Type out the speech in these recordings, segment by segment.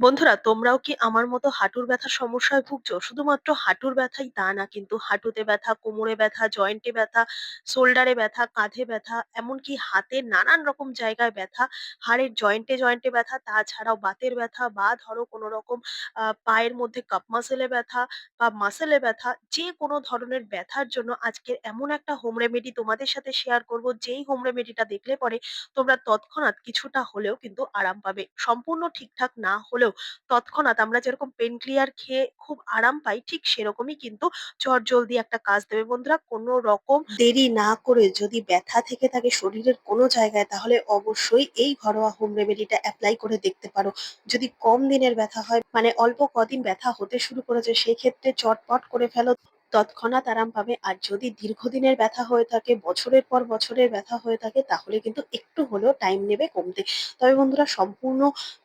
বন্ধুরা তোমরাও কি আমার মতো হাঁটুর ব্যথার সমস্যায় ভুগছো? শুধুমাত্র হাঁটুর ব্যথাই তা না কিন্তু হাঁটুতে ব্যথা, কোমরে ব্যথা, জয়েন্টে ব্যথা, শোল্ডারে ব্যথা, কাঁধে ব্যথা, এমনকি হাতের নানান রকম জায়গায় ব্যথা, হাড়ের জয়েন্টে, জয়েন্টে ব্যথা, তাছাড়াও বাতের ব্যথা বা ধরো কোনো রকম পায়ের মধ্যে কাপ মাসেলে ব্যথা বা মাসেলে ব্যথা, যে কোনো ধরনের ব্যথার জন্য আজকের এমন একটা হোম রেমেডি তোমাদের সাথে শেয়ার করব, যেই হোম রেমেডিটা দেখলে পরে তোমরা তৎক্ষণাৎ কিছুটা হলেও কিন্তু আরাম পাবে। সম্পূর্ণ ঠিকঠাক না হলেও তৎক্ষণাৎ আমরা যেরকম পেইন ক্লিয়ার খেয়ে খুব আরাম পাই, ঠিক সেরকমই কিন্তু চটজলদি একটা কাজ দেবে। বন্ধুরা কোনো রকম দেরি না করে যদি ব্যথা থেকে থাকে শরীরের কোনো জায়গায় তাহলে অবশ্যই এই ঘরোয়া হোম রেমেডিটা এপ্লাই করে দেখতে পারো। যদি কম দিনের ব্যথা হয় মানে অল্প কদিন ব্যথা হতে শুরু করেছে সেক্ষেত্রে চটপট করে ফেলো তৎক্ষণাৎ আরাম পাবে। আর যদি দীর্ঘদিনের ব্যথা হয়ে থাকে, বছরের পর বছরের ব্যথা হয়ে থাকে তাহলে কিন্তু একটু হলেও টাইম নেবে কমতে। তবে বন্ধুরা সম্পূর্ণ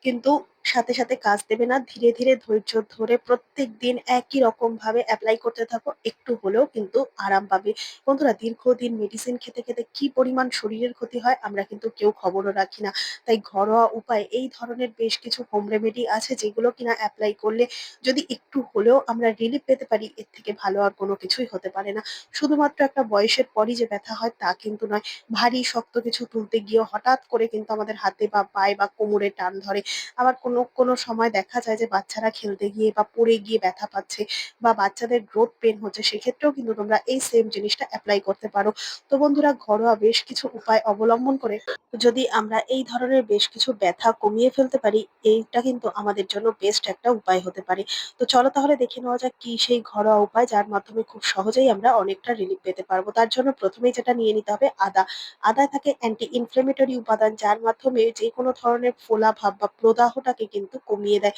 কিন্তু সাথে, সাথে কাজ দেবে না। ধীরে, ধীরে ধৈর্য ধরে প্রত্যেকদিন একই রকমভাবে এপ্লাই করতে থাকো। একটু হলেও কিন্তু আরাম পাবে। বন্ধুরা দীর্ঘদিন মেডিসিন খেতে, খেতে কি পরিমাণ শরীরের ক্ষতি হয় আমরা কিন্তু কেউ খবরও রাখি না। তাই ঘরোয়া উপায়ে এই ধরনের বেশ কিছু হোম রেমেডি আছে যেগুলো কিনা এপ্লাই করলে যদি একটু হলেও আমরা রিলিফ পেতে পারি এর থেকে ভালো আর কোনো কিছুই হতে পারে না। শুধুমাত্র একটা বয়সের পরই যে ব্যথা হয় তা কিন্তু নয়। ভারী শক্ত কিছু তুলতে গিয়ে হঠাৎ করে কিন্তু আমাদের হাতে বা পায়ে বা কোমরে টান ধরে। আবার কোনো, কোনো কোনো সময় দেখা যায় যে বাচ্চারা খেলতে গিয়ে বা পড়ে গিয়ে ব্যথা পাচ্ছে বা বাচ্চাদের গ্রোথ পেইন হচ্ছে, সেক্ষেত্রেও কিন্তু তোমরা এই সেম জিনিসটা অ্যাপ্লাই করতে পারো। তো বন্ধুরা, ঘরোয়া বেশ কিছু উপায় অবলম্বন করে যদি আমরা এই ধরনের বেশ কিছু ব্যথা কমিয়ে ফেলতে পারি, এইটা কিন্তু আমাদের জন্য বেস্ট একটা উপায় হতে পারে। তো চলো তাহলে দেখে নেওয়া যাক কি সেই ঘরোয়া উপায় যার মাধ্যমে খুব সহজেই আমরা অনেকটা রিলিফ পেতে পারব। তার জন্য প্রথমেই যেটা নিয়ে নিতে হবে, আদা। আদায় থাকে অ্যান্টি ইনফ্লেমেটরি উপাদান, যার মাধ্যমে যেকোনো ধরনের ফোলা ভাব বা প্রদাহটাকে কিন্তু কমিয়ে দেয়।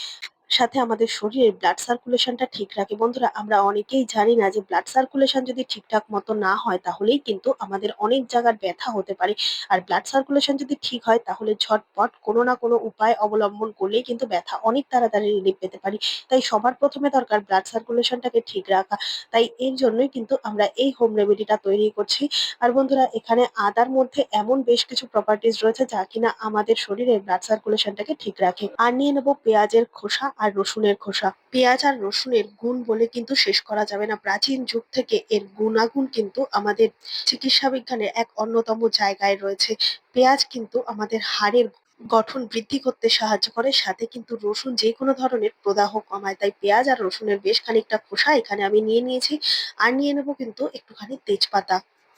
সাথে আমাদের শরীরের ব্লাড সার্কুলেশনটা ঠিক রাখে। বন্ধুরা, আমরা অনেকেই জানি না যে ব্লাড সার্কুলেশন যদি ঠিকঠাক মতো না হয়, তাহলেই কিন্তু আমাদের অনেক জায়গার ব্যথা হতে পারে। আর ব্লাড সার্কুলেশন যদি ঠিক হয়, তাহলে ঝটপট কোনো না কোনো উপায় অবলম্বন করলেই কিন্তু ব্যথা অনেক তাড়াতাড়ি রিলিফ পেতে পারি। তাই সবার প্রথমে দরকার ব্লাড সার্কুলেশনটাকে ঠিক রাখা। তাই এর জন্যই কিন্তু আমরা এই হোম রেমেডিটা তৈরি করছি। আর বন্ধুরা, এখানে আদার মধ্যে এমন বেশ কিছু প্রপার্টিজ রয়েছে যা কিনা আমাদের শরীরের ব্লাড সার্কুলেশনটাকে ঠিক রাখে। আর নিয়ে নেব পেঁয়াজের খোসা আর রসুনের খোসা। পেঁয়াজ আর রসুনের গুণ বলে কিন্তু শেষ করা যাবে না। প্রাচীন যুগ থেকে এর গুণাগুণ কিন্তু আমাদের চিকিৎসা বিজ্ঞানের এক অন্যতম জায়গায় রয়েছে। পেঁয়াজ কিন্তু আমাদের হাড়ের গঠন বৃদ্ধি করতে সাহায্য করে, সাথে কিন্তু রসুন যেকোনো ধরনের প্রদাহ কমায়। তাই পেঁয়াজ আর রসুনের বেশ খানিকটা খোসা এখানে আমি নিয়ে নিয়েছি। আর নিয়ে নেব কিন্তু একটুখানি তেজপাতা।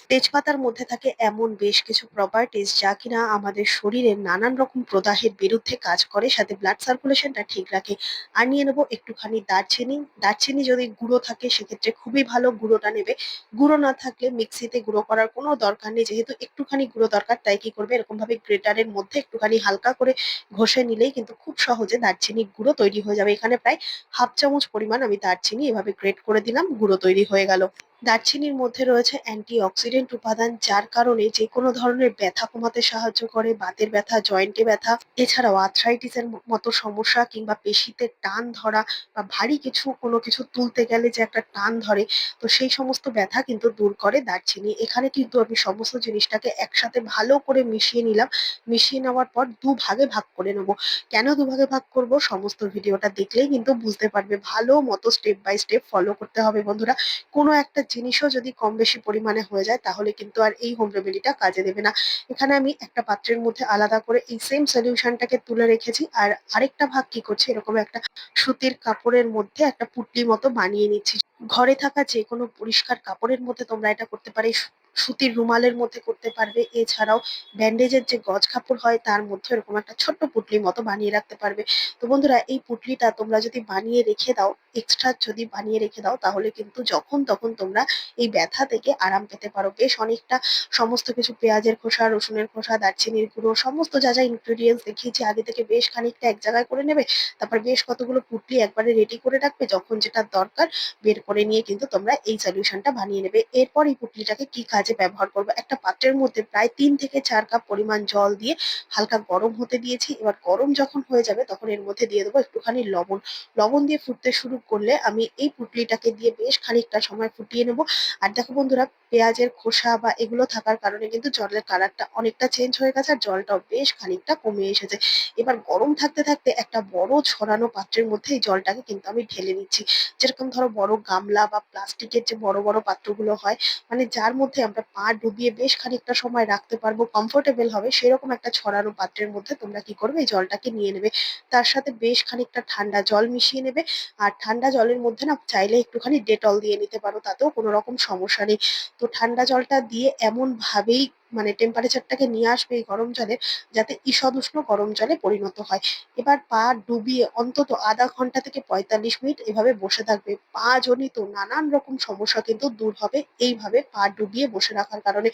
তেজপাতার মধ্যে থাকে এমন বেশ কিছু প্রপার্টিজ যা কিনা আমাদের শরীরে নানান রকম প্রদাহের বিরুদ্ধে কাজ করে, সাথে ব্লাড সার্কুলেশনটা ঠিক রাখে। আর নিয়ে নেব একটুখানি দারচিনি। দারচিনি যদি গুঁড়ো থাকে, সেক্ষেত্রে খুবই ভালো গুঁড়োটা নেবে। গুঁড়ো না থাকলে মিক্সিতে গুঁড়ো করার কোনো দরকার নেই। যেহেতু একটুখানি গুঁড়ো দরকার, তাই কি করবে এরকমভাবে গ্রেটারের মধ্যে একটুখানি হালকা করে ঘষে নিলেই কিন্তু খুব সহজে দারচিনির গুঁড়ো তৈরি হয়ে যাবে। এখানে প্রায় হাফ চামচ পরিমাণ আমি দারচিনি এভাবে গ্রেট করে দিলাম, গুঁড়ো তৈরি হয়ে গেল। দারচিনির মধ্যে রয়েছে অ্যান্টি অক্সিডেন্ট উপাদান যার কারণে যেকোনো ধরনের ব্যথা কমাতে সাহায্য করে। বাতের ব্যথা, জয়েন্টে ব্যথা এছাড়াও আর্থ্রাইটিস এর মতো সমস্যা কিংবা পেশিতে টান ধরা বা ভারী কিছু কোনো কিছু তুলতে গেলে যে একটা টান ধরে তো সেই সমস্ত ব্যথা কিন্তু দূর করে দারচিনি। এখানে কিন্তু আমি সমস্ত জিনিসটাকে একসাথে ভালো করে মিশিয়ে নিলাম। মিশিয়ে নেওয়ার পর দুভাগে ভাগ করে নেব। কেন দুভাগে ভাগ করব? সমস্ত ভিডিওটা দেখলেই কিন্তু বুঝতে পারবে। ভালো মতো স্টেপ বাই স্টেপ ফলো করতে হবে বন্ধুরা। কোনো একটা জিনিসও যদি কম বেশি পরিমাণে হয়ে যায়, তাহলে কিন্তু আর এই হোম রেমেডিটা কাজে দেবে না। এখানে আমি একটা পাত্রের মধ্যে আলাদা করে এই সেম সলিউশনটাকে তুলে রেখেছি। আর আরেকটা ভাগ কি করছি, এরকম একটা সুতির কাপড়ের মধ্যে একটা পুটলি মতো বানিয়ে নিচ্ছি। ঘরে থাকা যে কোনো পরিষ্কার কাপড়ের মধ্যে তোমরা এটা করতে পারে সুতির রুমালের মধ্যে করতে পারবে। এছাড়াও ব্যান্ডেজের যে গজ কাপড় হয় তার মধ্যে এরকম একটা ছোট্ট পুঁটলির মতো বানিয়ে রাখতে পারবে। তো বন্ধুরা এই পুঁটলিটা তোমরা যদি বানিয়ে রেখে দাও, এক্সট্রা যদি বানিয়ে রেখে দাও তাহলে কিন্তু যখন তখন তোমরা এই ব্যথা থেকে আরাম পেতে পারো। বেশ অনেকটা সমস্ত কিছু পেঁয়াজের খোসা, রসুনের খোসা, দারচিনির গুঁড়ো সমস্ত যা, যা ইনগ্রিডিয়েন্টস দেখিয়েছি আগে থেকে বেশ খানিকটা এক জায়গায় করে নেবে। তারপর বেশ কতগুলো পুঁটলি একবারে রেডি করে রাখবে। যখন যেটা দরকার বের করে নিয়ে কিন্তু তোমরা এই সলিউশনটা বানিয়ে নেবে। এরপর এই পুঁটলিটাকে কি কাজে কাজে ব্যবহার করব। একটা পাত্রের মধ্যে প্রায় তিন থেকে চার কাপ পরিমাণ জল দিয়ে হালকা গরম হতে দিয়েছি। এবার গরম যখন হয়ে যাবে তখন এর মধ্যে দিয়ে দেবো একটুখানি লবণ। লবণ দিয়ে ফুটতে শুরু করলে আমি এই পুঁটলিটাকে দিয়ে বেশ খানিকটা সময় ফুটিয়ে নেব। আর দেখো বন্ধুরা, পেঁয়াজের খোসা বা এগুলো থাকার কারণে কিন্তু জলের কালারটা অনেকটা চেঞ্জ হয়ে গেছে আর জলটাও বেশ খানিকটা কমে এসেছে। এবার গরম থাকতে থাকতে একটা বড় ছড়ানো পাত্রের মধ্যে এই জলটাকে কিন্তু আমি ঢেলে নিচ্ছি। যেরকম ধরো বড় গামলা বা প্লাস্টিকের যে বড় বড় পাত্রগুলো হয় মানে যার মধ্যে আমরা পা ডুবিয়ে বেশ খানিকটা সময় রাখতে পারব কমফোর্টেবল হবে, সেরকম একটা ছড়ানো পাত্রের মধ্যে তোমরা কি করবে? এই জলটাকে নিয়ে নেবে। তার সাথে বেশ খানিকটা ঠান্ডা জল মিশিয়ে নেবে। আর ঠান্ডা জলের মধ্যে না চাইলে একটুখানি ডেটল দিয়ে নিতে পারো, তাতেও কোনো রকম সমস্যা নেই। তো ঠান্ডা জলটা দিয়ে এমন ভাবেই মানে টেম্পারেচারটাকে নিয়ে আসবে এই গরম জলে যাতে ঈষদ উষ্ণ গরম জলে পরিণত হয়। এবার পা ডুবিয়ে অন্তত আধা ঘণ্টা থেকে পঁয়তাল্লিশ মিনিট এভাবে বসে থাকবে। পা জনিত নানান রকম সমস্যা কিন্তু দূর হবে এইভাবে পা ডুবিয়ে বসে রাখার কারণে।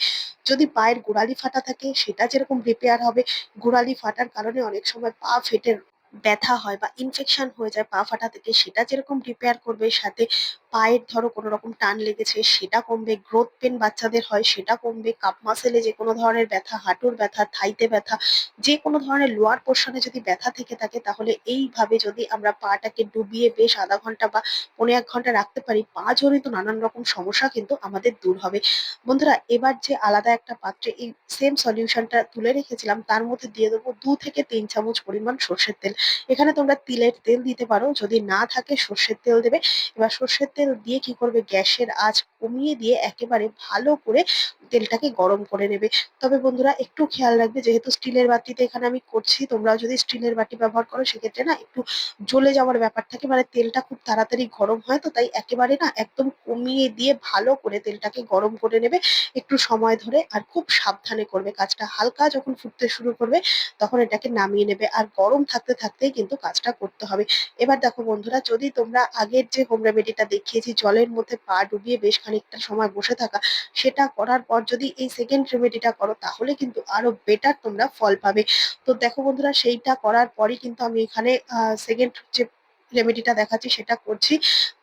যদি পায়ের গোড়ালি ফাটা থাকে সেটা যেরকম রিপেয়ার হবে, গোড়ালি ফাটার কারণে অনেক সময় পা ফেটে ব্যথা হয় বা ইনফেকশন হয়ে যায় পা ফাটা থেকে সেটা যেরকম রিপেয়ার করবে সাথে পায়ের ধরো কোনো রকম টান লেগেছে, সেটা কমবে গ্রোথ পেন বাচ্চাদের হয়, সেটা কমবে কাপ মাসেলে যে কোনো ধরনের ব্যথা, হাঁটুর ব্যথা, থাইতে ব্যথা, যে কোনো ধরনের লোয়ার পোর্শনে যদি ব্যথা থেকে থাকে, তাহলে এইভাবে যদি আমরা পাটাকে ডুবিয়ে বেশ আধা ঘণ্টা বা পনেরো এক ঘণ্টা রাখতে পারি, পা জড়িত নানান রকম সমস্যা কিন্তু আমাদের দূর হবে। বন্ধুরা, এবার যে আলাদা একটা পাত্রে এই সেম সলিউশনটা তুলে রেখেছিলাম, তার মধ্যে দিয়ে দেবো দু থেকে তিন চামচ পরিমাণ সর্ষের তেল। এখানে তোমরা তিলের তেল দিতে পারো, যদি না থাকে সর্ষের তেল দেবে। এবার সর্ষের তেল দিয়ে কি করবে? গ্যাসের আঁচ কমিয়ে দিয়ে একেবারে ভালো করে তেলটাকে গরম করে নেবে। তবে বন্ধুরা, একটু খেয়াল রাখবে, যেহেতু স্টিলের বাটিতে এখানে আমি করছি, তোমরাও যদি স্টিলের বাটি ব্যবহার করো, সেক্ষেত্রে না একটু জ্বলে যাওয়ার ব্যাপার থাকে। মানে তেলটা খুব তাড়াতাড়ি গরম হয় তো, তাই একেবারে না একদম কমিয়ে দিয়ে ভালো করে তেলটাকে গরম করে নেবে। একটু সময় ধরে আর খুব সাবধানে করবে। কাজটা হালকা যখন ফুটতে শুরু করবে, তখন এটাকে নামিয়ে নেবে। আর গরম থাকতে থাকতেই কিন্তু কাজটা করতে হবে। এবার দেখো বন্ধুরা, যদি তোমরা আগের যে হোম রেমেডিটা দেখিয়েছি, জলের মধ্যে পা ডুবিয়ে বেশ খানিকটা সময় বসে থাকা। সেটা করার পর যদি এই সেকেন্ড রেমেডিটা করো, তাহলে কিন্তু আরও বেটার তোমরা ফল পাবে। তো দেখো বন্ধুরা, সেইটা করার পরই কিন্তু আমি এখানে সেকেন্ড যে রেমেডিটা দেখাচ্ছি, সেটা করছি।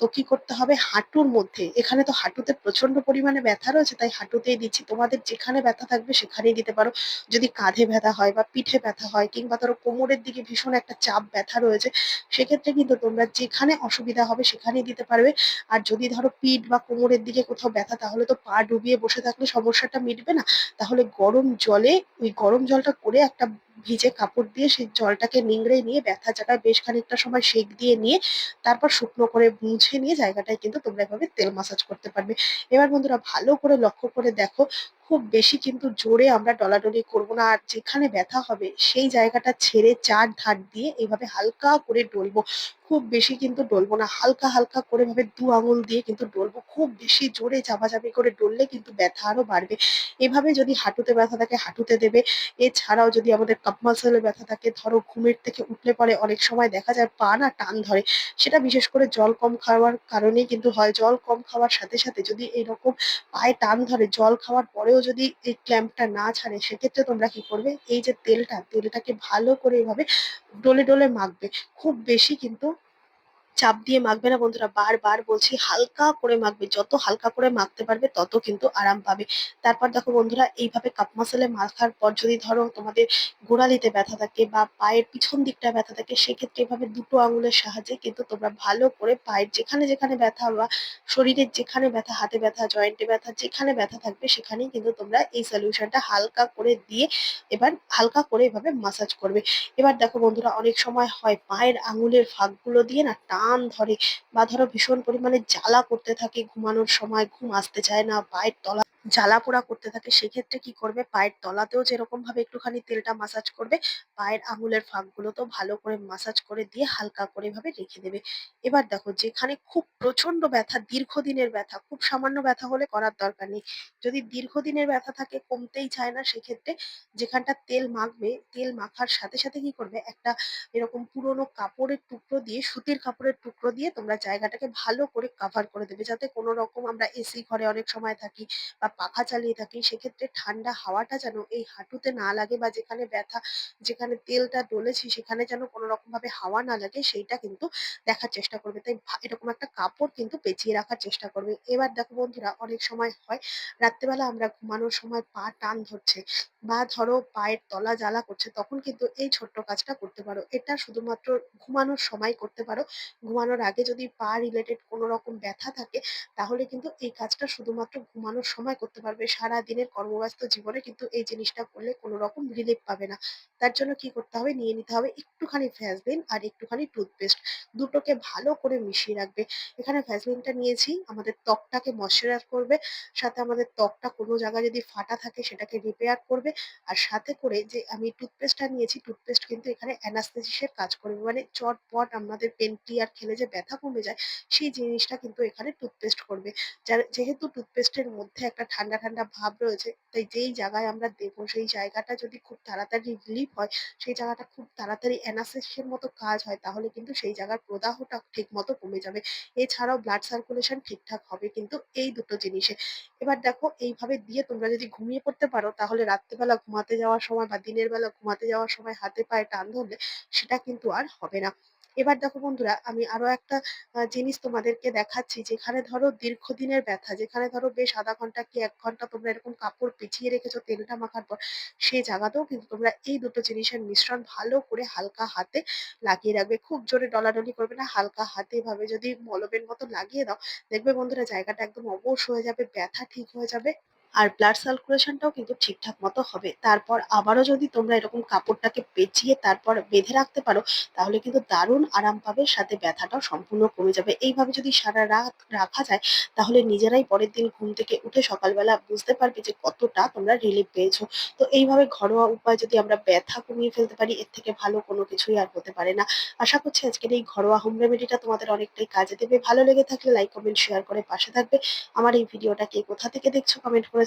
তো কি করতে হবে? হাঁটুর মধ্যে। এখানে তো হাঁটুতে প্রচণ্ড পরিমাণে ব্যথা রয়েছে, তাই হাঁটুতেই দিচ্ছি। তোমাদের যেখানে ব্যথা থাকবে, সেখানেই দিতে পারো। যদি কাঁধে ব্যথা হয় বা পিঠে ব্যথা হয়, কিংবা ধরো কোমরের দিকে ভীষণ একটা চাপ, ব্যথা রয়েছে, সেক্ষেত্রে কিন্তু তোমরা যেখানে অসুবিধা হবে, সেখানেই দিতে পারবে। আর যদি ধরো পিঠ বা কোমরের দিকে কোথাও ব্যথা, তাহলে তো পা ডুবিয়ে বসে থাকলে সমস্যাটা মিটবে না। তাহলে গরম জলে, ওই গরম জলটা করে একটা ভিজে কাপড় দিয়ে সেই জলটাকে নিংড়ে নিয়ে ব্যথা জায়গায় বেশ খানিকটা সময় সেঁক দিয়ে নিয়ে তারপর শুকনো করে মুছে নিয়ে জায়গাটায় কিন্তু তোমরা এভাবে তেল মাসাজ করতে পারবে। এবার বন্ধুরা ভালো করে লক্ষ্য করে দেখো খুব বেশি কিন্তু জোরে আমরা ডলাডলি করব না। আর যেখানে ব্যথা হবে, সেই জায়গাটা ছেড়ে চার ধার দিয়ে এইভাবে হালকা করে ডলবো। খুব বেশি কিন্তু ডলবো না, হালকা হালকা করে ভাবে দু আঙুল দিয়ে কিন্তু ডলবো। খুব বেশি জোরে চাপাচাপি করে ডললে কিন্তু ব্যথা আরও বাড়বে। এভাবে যদি হাঁটুতে ব্যথা থাকে, হাঁটুতে দেবে। এছাড়াও যদি আমাদের কাপ মাসেলে ব্যথা থাকে, ধরো ঘুমের থেকে উঠলে পরে অনেক সময় দেখা যায় পা না টান ধরে। সেটা বিশেষ করে জল কম খাওয়ার কারণেই কিন্তু হয়। জল কম খাওয়ার সাথে সাথে যদি এরকম পায়ে টান ধরে, জল খাওয়ার পরেও যদি এই ক্ল্যাম্পটা না ছাড়ে, সেক্ষেত্রে তোমরা কি করবে? এই যে তেলটা, তেলটাকে ভালো করে এভাবে ডলে ডলে মাখবে। খুব বেশি কিন্তু চাপ দিয়ে মাখবে না বন্ধুরা, বারবার বলছি হালকা করে মাখবে, যত হালকা করে মাখতে পারবে তত কিন্তু আরাম পাবে। তারপর দেখো বন্ধুরা, এইভাবে কাপ মাসালে মাখার পর যদি ধরো তোমাদের গোড়ালিতে ব্যথা থাকে বা পায়ের পিছন দিকটা ব্যথা থাকে, সেক্ষেত্রে এভাবে দুটো আঙুলের সাহায্যে কিন্তু তোমরা ভালো করে পায়ের যেখানে যেখানে ব্যথা বা শরীরের যেখানে ব্যথা, হাতে ব্যথা জয়েন্টে ব্যথা, যেখানে ব্যথা থাকবে সেখানেই কিন্তু তোমরা এই সলিউশনটা হালকা করে দিয়ে এবার হালকা করে এভাবে মাসাজ করবে। এবার দেখো বন্ধুরা, অনেক সময় হয় পায়ের আঙুলের ফাঁকগুলো দিয়ে না টান ধরে। বা ধরো ভীষণ পরিমাণে জ্বালা করতে থাকে, ঘুমানোর সময়, ঘুম আসতে চায় না, পায়ের তলা জ্বালা পোড়া করতে থাকে, সেক্ষেত্রে কি করবে? পায়ের তলাতেও যেরকম ভাবে একটুখানি তেলটা মাসাজ করবে, পায়ের আঙুলের ফাঁকগুলোতেও ভালো করে মাসাজ করে দিয়ে হালকা করে ভাবে রেখে দেবে। এবার দেখো, যেখানে খুব প্রচণ্ড ব্যথা, দীর্ঘদিনের ব্যথা, খুব সামান্য ব্যথা হলে করার দরকার নেই। যদি দীর্ঘদিনের ব্যথা থাকে, কমতেই চায় না, সেক্ষেত্রে যেখানটা তেল মাখবে, তেল মাখার সাথে সাথে কি করবে? একটা এরকম পুরোনো কাপড়ের টুকরো দিয়ে, সুতির কাপড়ের টুকরো দিয়ে তোমরা জায়গাটাকে ভালো করে কাভার করে দেবে। যাতে কোনো রকম আমরা এসি ঘরে অনেক সময় থাকি বা পাখা চালিয়ে থাকি, সেক্ষেত্রে ঠান্ডা হাওয়াটা যেন এই হাঁটুতে না লাগে বা যেখানে ব্যথা, যেখানে তেলটা ডলেছি, সেখানে যেন কোনো রকম ভাবে হাওয়া না লাগে, সেইটা কিন্তু দেখার চেষ্টা করবে। তাই এরকম একটা কাপড় কিন্তু পেঁচিয়ে রাখার চেষ্টা করবে। এবার দেখো বন্ধুরা, অনেক সময় হয়, রাত্রেবেলা আমরা ঘুমানোর সময় পা টান ধরছে বা ধরো পায়ের তলা জ্বালা করছে, তখন কিন্তু এই ছোট্ট কাজটা করতে পারো। এটা শুধুমাত্র ঘুমানোর সময় করতে পারো। ঘুমানোর আগে যদি পা রিলেটেড কোনো রকম ব্যথা থাকে, তাহলে কিন্তু এই কাজটা শুধুমাত্র ঘুমানোর সময় করতে পারবে। সারা দিনের কর্মব্যস্ত জীবনে কিন্তু এই জিনিসটা করলে কোনো রকম রিলিফ পাবে না। তার জন্য কি করতে হবে? নিয়ে নিতে হবে একটুখানি ভ্যাসলিন আর একটুখানি টুথপেস্ট দুটোকে ভালো করে মিশিয়ে রাখবে। এখানে ভ্যাসলিনটা নিয়েছি। আমাদের ত্বকটাকে ময়শ্চারাইজ করবে। সাথে আমাদের ত্বকটা কোনো জায়গায় যদি ফাটা থাকে সেটাকে রিপেয়ার করবে। আর সাথে করে যে আমি টুথপেস্টটা নিয়েছি টুথপেস্ট কিন্তু এখানে অ্যানাস্থেসিসের কাজ করবে মানে চটপট আমাদের পেন ক্লিয়ার খেলে যে ব্যথা কমে যায়, সেই জিনিসটা কিন্তু এখানে টুথপেস্ট করবে। যেহেতু টুথপেস্টের মধ্যে একটা ঠান্ডা ঠান্ডা ভাব রয়েছে, তাই যেই জায়গায় আমরা দেবো সেই জায়গাটা যদি খুব তাড়াতাড়ি রিলিফ হয়, সেই জায়গাটা খুব তাড়াতাড়ি অ্যানাস্থেসিসের মতো কাজ হয়, তাহলে কিন্তু সেই জায়গার প্রদাহটা ঠিক মতো কমে যাবে। এছাড়াও ব্লাড সার্কুলেশন ঠিকঠাক হবে কিন্তু এই দুটো জিনিসে। এবার দেখো, এইভাবে দিয়ে তোমরা যদি ঘুমিয়ে পড়তে পারো, তাহলে রাত্রেবেলা ঘুমাতে যাওয়ার সময় বা দিনের বেলা ঘুমাতে যাওয়ার সময় হাতে পায়ে টান ধরলে সেটা কিন্তু আর হবে না। এবার দেখো বন্ধুরা, আমি আরও একটা জিনিস তোমাদেরকে দেখাচ্ছি। যেখানে ধরো দীর্ঘদিনের ব্যথা, যেখানে ধরো বেশ আধা ঘণ্টা কি এক ঘণ্টা তোমরা এরকম কাপড় পিছিয়ে রেখেছো তেলটা মাখার পর সেই জায়গাতেও কিন্তু তোমরা এই দুটো জিনিসের মিশ্রণ ভালো করে হালকা হাতে লাগিয়ে রাখবে। খুব জোরে ডলাডলি করবে না, হালকা হাতে এভাবে যদি মলমের মতো লাগিয়ে দাও, দেখবে বন্ধুরা জায়গাটা একদম অবশ হয়ে যাবে, ব্যথা ঠিক হয়ে যাবে। আর ব্লাড সার্কুলেশনটাও কিন্তু ঠিকঠাক মতো হবে। তারপর আবারও যদি তোমরা এরকম কাপড়টাকে পেঁচিয়ে তারপর বেঁধে রাখতে পারো, তাহলে কিন্তু দারুণ আরাম পাবে, সাথে ব্যথাটাও সম্পূর্ণ কমে যাবে। এইভাবে যদি সারা রাত রাখা যায়, তাহলে নিজেরাই পরের দিন ঘুম থেকে উঠে সকালবেলা বুঝতে পারবে যে কতটা তোমরা রিলিফ পেয়েছ। তো এইভাবে ঘরোয়া উপায় যদি আমরা ব্যথা কমিয়ে ফেলতে পারি, এর থেকে ভালো কোনো কিছুই আর হতে পারে না। আশা করছি আজকের এই ঘরোয়া হোম রেমেডিটা তোমাদের অনেকটাই কাজে দেবে। ভালো লেগে থাকলে লাইক কমেন্ট শেয়ার করে পাশে থাকবে। আমার এই ভিডিওটা কে কোথা থেকে দেখছ কমেন্ট করে